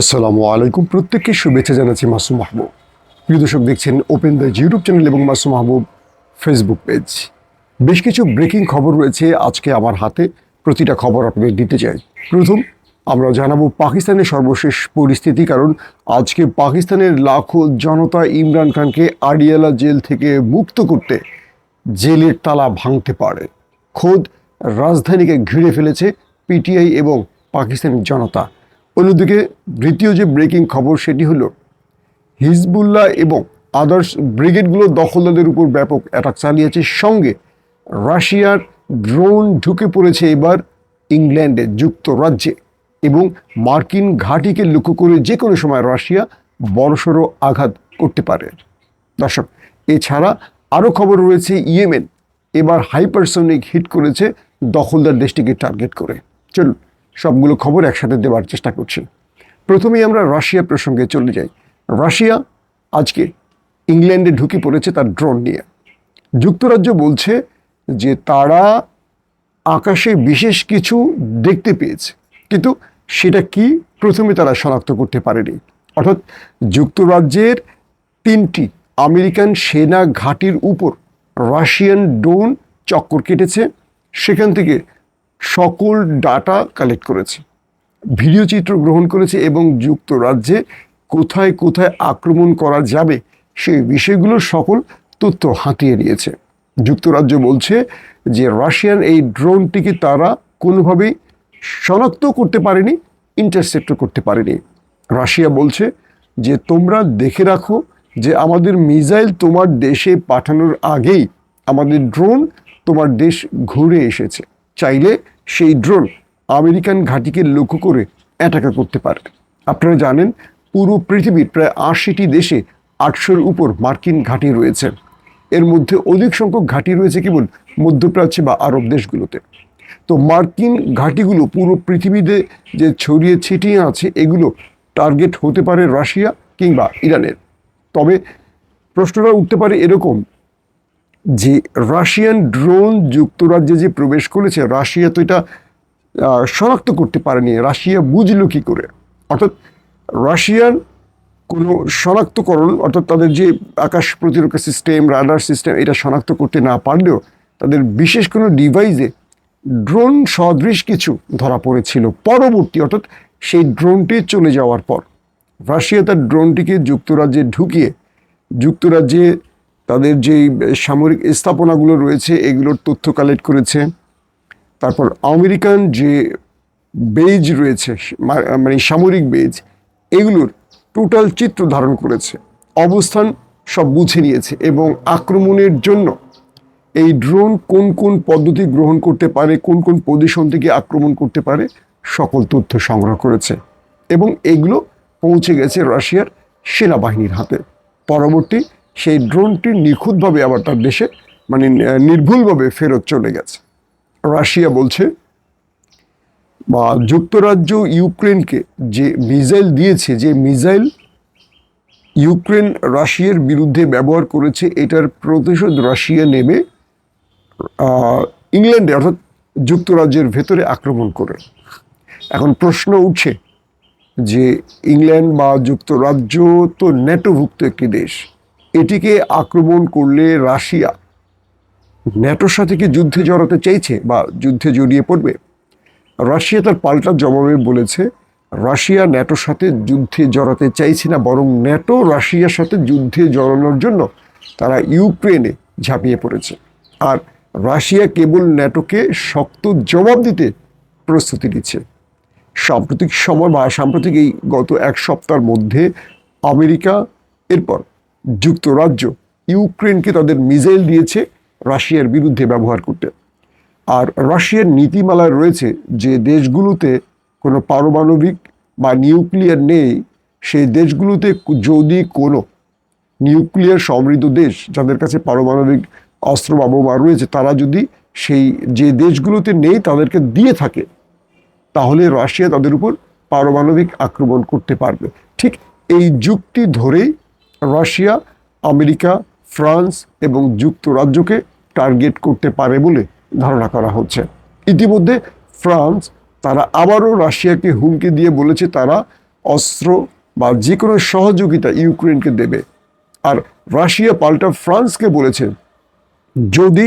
আসসালামু আলাইকুম। প্রত্যেককে শুভেচ্ছা জানাচ্ছি মাসুম মাহবুব। প্রিয় দর্শক, দেখছেন ওপেন দ্য ইউটিউব চ্যানেল এবং মাসুম মাহবুব ফেসবুক পেজ বেশ কিছু ব্রেকিং খবর রয়েছে আজকে আমার হাতে। প্রতিটা খবর আপনাদের দিতে চাই। প্রথম, আমরা জানাব পাকিস্তানের সর্বশেষ পরিস্থিতি, কারণ আজকে পাকিস্তানের লাখো জনতা ইমরান খানকে আডিয়ালা জেল থেকে মুক্ত করতে জেলের তালা ভাঙতে পারে। খোদ রাজধানীকে ঘিরে ফেলেছে পিটিআই এবং পাকিস্তানি জনতা। অন্যদিকে দ্বিতীয় যে ব্রেকিং খবর সেটি হলো, হিজবুল্লাহ এবং আদার্স ব্রিগেডগুলো দখলদারদের উপর ব্যাপক অ্যাটাক চালিয়েছে। সঙ্গে রাশিয়ার ড্রোন ঢুকে পড়েছে এবার ইংল্যান্ডে যুক্তরাজ্যে এবং মার্কিন ঘাঁটিকে লক্ষ্য করে যে কোনো সময় রাশিয়া বড়সড় আঘাত করতে পারে। দর্শক, এছাড়া আরও খবর রয়েছে, ইয়েমেন এবার হাইপারসোনিক হিট করেছে দখলদার দেশটিকে টার্গেট করে। চলুন সবগুলো খবর একসাথে দেওয়ার চেষ্টা করছি। প্রথমেই আমরা রাশিয়া প্রসঙ্গে চলে যাই। রাশিয়া আজকে ইংল্যান্ডে ঢুকে পড়েছে তার ড্রোন নিয়ে। যুক্তরাজ্য বলছে যে তারা আকাশে বিশেষ কিছু দেখতে পেয়েছে। কিন্তু সেটা কি? প্রথমে তারা শনাক্ত করতে পারেনি। অর্থাৎ যুক্তরাজ্যের তিনটি আমেরিকান সেনা ঘাঁটির উপর রাশিয়ান ড্রোন চক্কর কেটেছে। সেখান থেকে সকল ডাটা কালেক্ট করেছে। ভিডিও চিত্র গ্রহণ করেছে এবং যুক্তরাজ্যে কোথায় কোথায় আক্রমণ করা যাবে, সেই বিষয়গুলোর সকল তথ্য হাতিয়ে নিয়েছে। যুক্তরাজ্য বলছে যে রাশিয়ান এই ড্রোনটিকে তারা কোনোভাবেই শনাক্ত করতে পারেনি ইন্টারসেপ্ট করতে পারেনি। রাশিয়া বলছে যে, তোমরা দেখে রাখো যে আমাদের মিসাইল তোমার দেশে পাঠানোর আগেই আমাদের ড্রোন তোমার দেশ ঘুরে এসেছে। চাইলে সেই ড্রোন আমেরিকান ঘাঁটিকে লক্ষ্য করে অ্যাটাকা করতে পারে। আপনারা জানেন, পুরো পৃথিবীর প্রায় আশিটি দেশে আটশোর উপর মার্কিন ঘাঁটি রয়েছে। এর মধ্যে অধিক সংখ্যক ঘাঁটি রয়েছে কেবল মধ্যপ্রাচ্যে বা আরব দেশগুলোতে। তো মার্কিন ঘাঁটিগুলো পুরো পৃথিবীতে যে ছড়িয়ে ছিটিয়ে আছে, এগুলো টার্গেট হতে পারে রাশিয়া কিংবা ইরানের। তবে প্রশ্নটা উঠতে পারে এরকম যে রাশিয়ান ড্রোন যুক্তরাজ্যে যে প্রবেশ করেছে, রাশিয়া তো এটা শনাক্ত করতে পারেনি। রাশিয়া বুঝলো কি করে? অর্থাৎ রাশিয়ান কোনো শনাক্তকরণ, অর্থাৎ তাদের যে আকাশ প্রতিরক্ষা সিস্টেম রাডার সিস্টেম এটা শনাক্ত করতে না পারলেও তাদের বিশেষ কোনো ডিভাইসে ড্রোন সদৃশ কিছু ধরা পড়েছিল পরবর্তী, অর্থাৎ সেই ড্রোনটি চলে যাওয়ার পর। রাশিয়া তার ড্রোনটিকে যুক্তরাজ্যে ঢুকিয়ে, যুক্তরাজ্যে তাদের যেই সামরিক স্থাপনাগুলো রয়েছে, এগুলোর তথ্য কালেক্ট করেছে। তারপর আমেরিকান যে বেজ রয়েছে মানে সামরিক বেজ এগুলোর টোটাল চিত্র ধারণ করেছে। অবস্থান সব বুঝে নিয়েছে এবং আক্রমণের জন্য এই ড্রোন কোন কোন পদ্ধতি গ্রহণ করতে পারে, কোন কোন পজিশন থেকে আক্রমণ করতে পারে, সকল তথ্য সংগ্রহ করেছে। এবং এগুলো পৌঁছে গেছে রাশিয়ার সেনাবাহিনীর হাতে। পরবর্তী সেই ড্রোনটি নিখুঁতভাবে আবার তার দেশে মানে নির্ভুলভাবে ফেরত চলে গেছে। রাশিয়া বলছে, বা যুক্তরাজ্য ইউক্রেনকে যে মিসাইল দিয়েছে, যে মিসাইল ইউক্রেন রাশিয়ার বিরুদ্ধে ব্যবহার করেছে, এটার প্রতিশোধ রাশিয়া নেবে ইংল্যান্ডে, অর্থাৎ যুক্তরাজ্যের ভেতরে আক্রমণ করে। এখন প্রশ্ন উঠছে যে, ইংল্যান্ড বা যুক্তরাজ্য তো ন্যাটোভুক্ত একটি দেশ। এটিকে আক্রমণ করলে রাশিয়া ন্যাটোর সাথে কি যুদ্ধে জড়াতে চাইছে বা যুদ্ধে জড়িয়ে পড়বে? রাশিয়া তার পাল্টা জবাবে বলেছে, রাশিয়া ন্যাটোর সাথে যুদ্ধে জড়াতে চাইছে না, বরং ন্যাটো রাশিয়ার সাথে যুদ্ধে জড়ানোর জন্য তারা ইউক্রেনে ঝাঁপিয়ে পড়েছে। আর রাশিয়া কেবল ন্যাটোকে শক্ত জবাব দিতে প্রস্তুতি নিচ্ছে। সাম্প্রতিক সময় বা সাম্প্রতিক এই গত এক সপ্তাহের মধ্যে আমেরিকা, এরপর যুক্তরাজ্য ইউক্রেনকে তাদের মিসাইল দিয়েছে রাশিয়ার বিরুদ্ধে ব্যবহার করতে। আর রাশিয়ার নীতিমালায় রয়েছে যে দেশগুলোতে কোনো পারমাণবিক বা নিউক্লিয়ার নেই, সেই দেশগুলোতে যদি কোনো নিউক্লিয়ার সমৃদ্ধ দেশ যাদের কাছে পারমাণবিক অস্ত্র বা বোমা রয়েছে, তারা যদি সেই যে দেশগুলোতে নেই তাদেরকে দিয়ে থাকে, তাহলে রাশিয়া তাদের উপর পারমাণবিক আক্রমণ করতে পারবে। ঠিক এই যুক্তি ধরেই রাশিয়া, আমেরিকা, ফ্রান্স এবং যুক্তরাজ্যকে টার্গেট করতে পারে বলে ধারণা করা হচ্ছে। ইতিমধ্যে ফ্রান্স তারা আবারও রাশিয়াকে হুমকি দিয়ে বলেছে তারা অস্ত্র বা যে কোনো সহযোগিতা ইউক্রেনকে দেবে। আর রাশিয়া পাল্টা ফ্রান্সকে বলেছে, যদি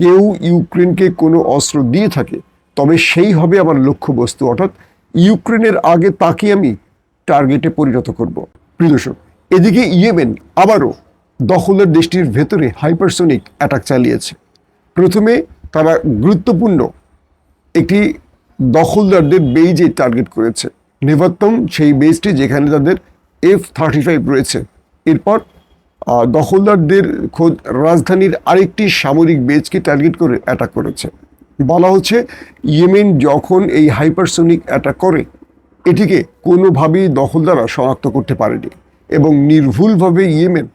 কেউ ইউক্রেনকে কোনো অস্ত্র দিয়ে থাকে, তবে সেই হবে আমার লক্ষ্যবস্তু। অর্থাৎ ইউক্রেনের আগে তাকে আমি টার্গেটে পরিণত করব। প্রিয় দর্শক এদিকে ইয়েমেন আবারও দখলের দেশটির ভেতরে হাইপারসোনিক অ্যাটাক চালিয়েছে। প্রথমে তারা গুরুত্বপূর্ণ একটি দখলদারদের বেইজে টার্গেট করেছে। নিবর্তম সেই বেজটি যেখানে তাদের এফ থার্টি ফাইভ রয়েছে। এরপর দখলদারদের খোদ রাজধানীর আরেকটি সামরিক বেজকে টার্গেট করে অ্যাটাক করেছে। বলা হচ্ছে, ইয়েমেন যখন এই হাইপারসোনিক অ্যাটাক করে, এটিকে কোনোভাবেই দখলদারা শনাক্ত করতে পারেনি। এবং নির্ভুলভাবে ইয়েমেন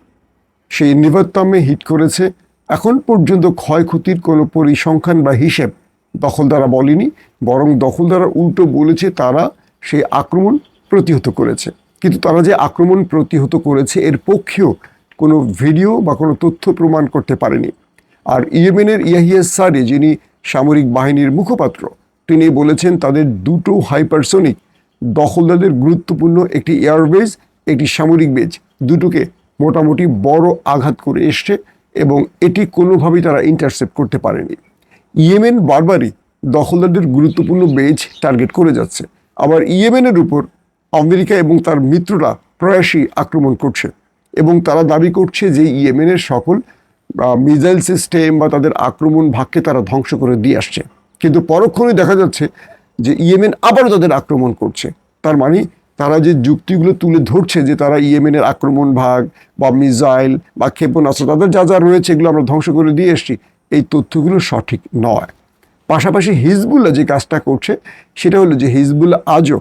সেই নিবত্তামে হিট করেছে, এখন পর্যন্ত ক্ষয়ক্ষতির কোনো পরিসংখ্যান বা হিসেব দখলদারা বলেনি, বরং দখলদারা উল্টো বলেছে তারা সেই আক্রমণ প্রতিহত করেছে। কিন্তু তারা যে আক্রমণ প্রতিহত করেছে, এর পক্ষেও কোনো ভিডিও বা কোনো তথ্য প্রমাণ করতে পারেনি। আর ইয়েমেনের ইয়াহিয়া সারে, যিনি সামরিক বাহিনীর মুখপাত্র, তিনি বলেছেন তাদের দুটো হাইপারসোনিক দখলদারদের গুরুত্বপূর্ণ একটি এয়ারবেজ একটি সামরিক বেজ। দুটোকে মোটামুটি বড় আঘাত করে এসছে এবং এটি কোনোভাবেই তারা ইন্টারসেপ্ট করতে পারেনি। ইয়েমেন বারবারই দখলদারদের গুরুত্বপূর্ণ বেজ টার্গেট করে যাচ্ছে। আবার ইয়েমেনের উপর আমেরিকা এবং তার মিত্ররা প্রয়াসী আক্রমণ করছে এবং তারা দাবি করছে যে ইয়েমেনের সকল মিসাইল সিস্টেম বা তাদের আক্রমণ ভাগকে তারা ধ্বংস করে দিয়ে আসছে। কিন্তু পরক্ষণে দেখা যাচ্ছে যে ইয়েমেন আবারও তাদের আক্রমণ করছে। তার মানে তারা যে যুক্তিগুলো তুলে ধরছে যে তারা ইয়েমেনের আক্রমণ ভাগ বা মিসাইল বা ক্ষেপণাস্ত্র তাদের যা যা রয়েছে এগুলো আমরা ধ্বংস করে দিয়ে এসছি, এই তথ্যগুলো সঠিক নয়। পাশাপাশি হিজবুল্লাহ যে কাজটা করছে, সেটা হলো যে হিজবুল্লাহ আজও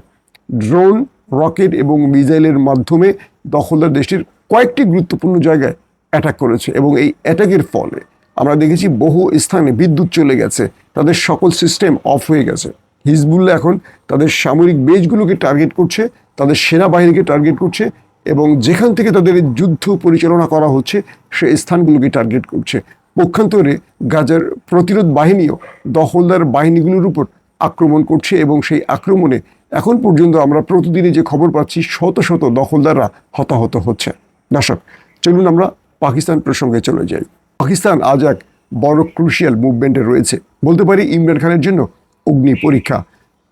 ড্রোন, রকেট এবং মিসাইলের মাধ্যমে দখলদার দেশটির কয়েকটি গুরুত্বপূর্ণ জায়গায় অ্যাটাক করেছে এবং এই অ্যাটাকের ফলে আমরা দেখেছি বহু স্থানে বিদ্যুৎ চলে গেছে, তাদের সকল সিস্টেম অফ হয়ে গেছে। হিজবুল্লাহ এখন তাদের সামরিক বেজগুলোকে টার্গেট করছে, তাদের সেনাবাহিনীকে টার্গেট করছে এবং যেখান থেকে তাদের যুদ্ধ পরিচালনা করা হচ্ছে, সে স্থানগুলোকে টার্গেট করছে। পক্ষান্তরে গাজার প্রতিরোধ বাহিনীও দখলদার বাহিনীগুলোর উপর আক্রমণ করছে এবং সেই আক্রমণে এখন পর্যন্ত আমরা প্রতিদিনই যে খবর পাচ্ছি, শত শত দখলদাররা হতাহত হচ্ছে। দর্শক, চলুন আমরা পাকিস্তান প্রসঙ্গে চলে যাই। পাকিস্তান আজ এক বড় ক্রুশিয়াল মুভমেন্টে রয়েছে। বলতে পারি ইমরান খানের জন্য অগ্নি পরীক্ষা।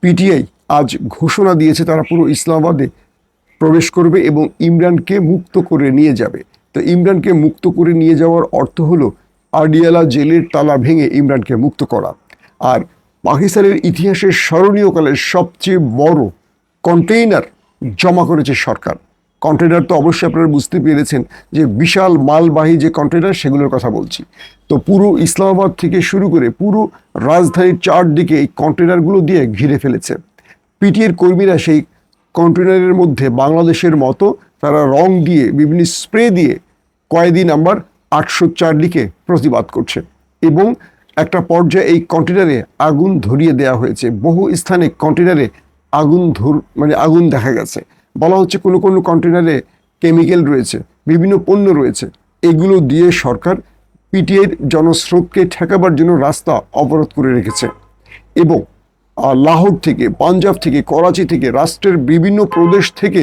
পিটিআই আজ ঘোষণা দিয়েছে তারা পুরো ইসলামাবাদে প্রবেশ করবে এবং ইমরানকে মুক্ত করে নিয়ে যাবে। তো ইমরানকে মুক্ত করে নিয়ে যাওয়ার অর্থ হলো আডিয়ালা জেলের তালা ভেঙে ইমরানকে মুক্ত করা। আর পাকিস্তানের ইতিহাসের স্মরণীয় কালের সবচেয়ে বড় কন্টেইনার জমা করেছে সরকার। কন্টেনার তো অবশ্যই আপনারা বুঝতে পেরেছেন যে বিশাল মালবাহী যে কন্টেনার সেগুলোর কথা বলছি। তো পুরো ইসলামাবাদ থেকে শুরু করে পুরো রাজধানীর চারদিকে এই কন্টেনারগুলো দিয়ে ঘিরে ফেলেছে। পিটিএর কর্মীরা সেই কন্টেনারের মধ্যে বাংলাদেশের মতো তারা রং দিয়ে, বিভিন্ন স্প্রে দিয়ে কয়েকদিন নাম্বার আটশো চার প্রতিবাদ করছে এবং একটা পর্যায়ে এই কন্টেনারে আগুন ধরিয়ে দেওয়া হয়েছে। বহু স্থানে কন্টেনারে আগুন ধর মানে আগুন দেখা গেছে। বলা হচ্ছে কোনো কোনো কন্টেনারে কেমিক্যাল রয়েছে, বিভিন্ন পণ্য রয়েছে। এগুলো দিয়ে সরকার পিটিএর জনস্রোতকে ঠেকাবার জন্য রাস্তা অবরোধ করে রেখেছে। এবং লাহোর থেকে, পাঞ্জাব থেকে, করাচি থেকে, রাষ্ট্রের বিভিন্ন প্রদেশ থেকে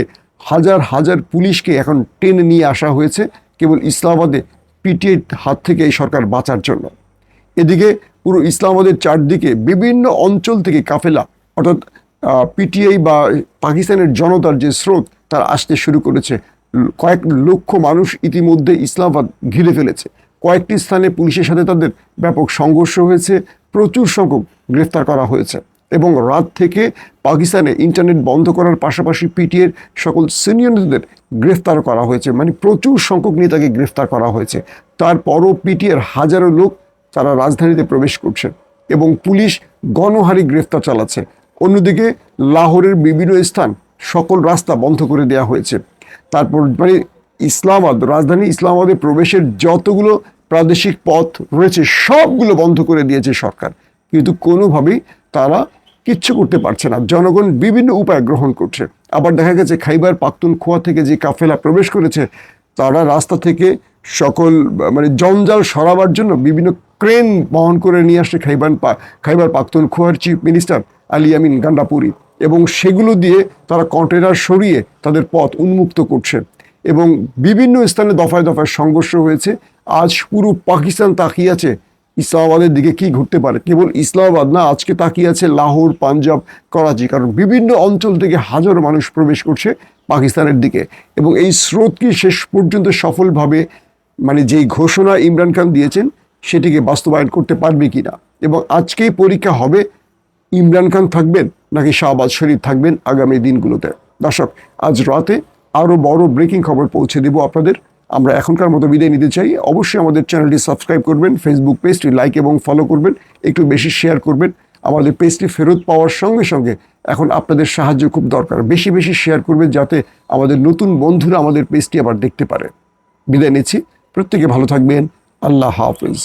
হাজার হাজার পুলিশকে এখন টেনে নিয়ে আসা হয়েছে, কেবল ইসলামাবাদে পিটিএর হাত থেকে এই সরকার বাঁচার জন্য। এদিকে পুরো ইসলামাবাদের চারদিকে বিভিন্ন অঞ্চল থেকে কাফেলা, অর্থাৎ পিটিআই বা পাকিস্তানের জনতার যে স্রোত, তার আসতে শুরু করেছে। কয়েক লক্ষ মানুষ ইতিমধ্যে ইসলামাবাদ ঘিরে ফেলেছে। কয়েকটি স্থানে পুলিশের সাথে তাদের ব্যাপক সংঘর্ষ হয়েছে। প্রচুর সংখ্যক গ্রেফতার করা হয়েছে এবং রাত থেকে পাকিস্তানে ইন্টারনেট বন্ধ করার পাশাপাশি পিটিএর সকল সিনিয়র নেতাদের গ্রেফতার করা হয়েছে। মানে প্রচুর সংখ্যক নেতাকে গ্রেফতার করা হয়েছে। তারপরও পিটিএর হাজারো লোক তারা রাজধানীতে প্রবেশ করছে এবং পুলিশ গণহারি গ্রেফতার চালাচ্ছে। অন্যদিকে লাহোরের বিভিন্ন স্থান সকল রাস্তা বন্ধ করে দেওয়া হয়েছে। তারপর মানে ইসলামাবাদ, রাজধানী ইসলামাবাদে প্রবেশের যতগুলো প্রাদেশিক পথ রয়েছে, সবগুলো বন্ধ করে দিয়েছে সরকার। কিন্তু কোনোভাবেই তারা কিচ্ছু করতে পারছে না। জনগণ বিভিন্ন উপায় গ্রহণ করছে। আবার দেখা গেছে, খাইবার পাখতুনখোয়া থেকে যে কাফেলা প্রবেশ করেছে, তারা রাস্তা থেকে সকল মানে জঞ্জাল সরাবার জন্য বিভিন্ন ক্রেন বহন করে নিয়ে আসছে খাইবার খাইবার পাখতুনখোয়ার চিফ মিনিস্টার। আলী আমিন গান্ডাপুরি। এবং সেগুলো দিয়ে তারা কন্টেনার সরিয়ে তাদের পথ উন্মুক্ত করছে। এবং বিভিন্ন স্থানে দফায় দফায় সংঘর্ষ হয়েছে। আজ পুরো পাকিস্তান তাকিয়ে আছে ইসলামাবাদের দিকে কি ঘটতে পারে। কেবল ইসলামাবাদ না, আজকে তাকিয়ে আছে লাহোর, পাঞ্জাব, করাচি। কারণ বিভিন্ন অঞ্চল থেকে হাজারো মানুষ প্রবেশ করছে পাকিস্তানের দিকে। এবং এই স্রোত কি শেষ পর্যন্ত সফলভাবে মানে যেই ঘোষণা ইমরান খান দিয়েছেন, সেটিকে বাস্তবায়ন করতে পারবে কিনা। এবং আজকেই পরীক্ষা হবে ইমরান খান থাকবেন নাকি শাহবাজ শরীফ থাকবেন আগামী দিনগুলোতে? দর্শক, আজ রাতে আরও বড় ব্রেকিং খবর পৌঁছে দেব আপনাদের। আমরা এখনকার মতো বিদায় নিতে চাই। অবশ্যই আমাদের চ্যানেলটি সাবস্ক্রাইব করবেন ফেসবুক পেজটি লাইক এবং ফলো করবেন, একটু বেশি শেয়ার করবেন। আমাদের পেজটি ফেরত পাওয়ার সঙ্গে সঙ্গে এখন আপনাদের সাহায্য খুব দরকার। বেশি বেশি শেয়ার করবেন যাতে আমাদের নতুন বন্ধুরা আমাদের পেজটি আবার দেখতে পারে। বিদায় নিচ্ছি। প্রত্যেকে ভালো থাকবেন। আল্লাহ হাফিজ।